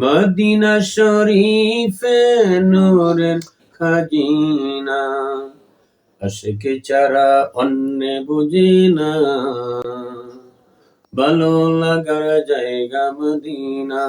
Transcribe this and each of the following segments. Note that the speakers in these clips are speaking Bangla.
মদিনা শরীফে নূরের খাজিনা। আশিকে চারা অন্য বুঝে না। ভালো লাগার জায়গা মদিনা।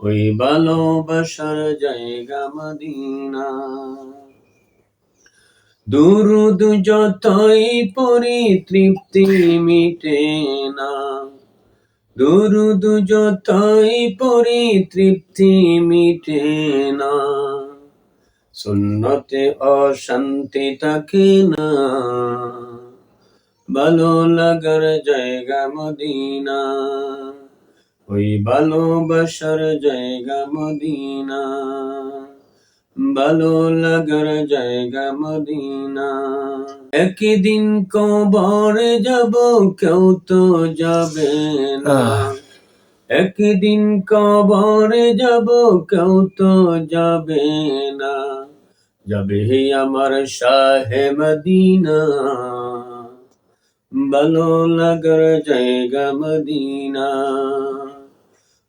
ওই ভালোবাসার জায়গা মদিনা। দুরুদ যতই পরি তৃপ্তি মিটে না। দুরুদ যতই পরি তৃপ্তি মিটে না, সুন্নতে অশান্তি থাকে না। ভালো লাগার জায়গা মদিনা, ওই ভালোবাসার জায়গা মদিনা। ভালো লাগার জায়গা মদিনা একদিন কবরে যাব কেউ তো যাবে না একদিন কবরে যাব কেউ তো যাবে না যাবে আমার শাহে মদিনা ভালো লাগার জায়গা মদিনা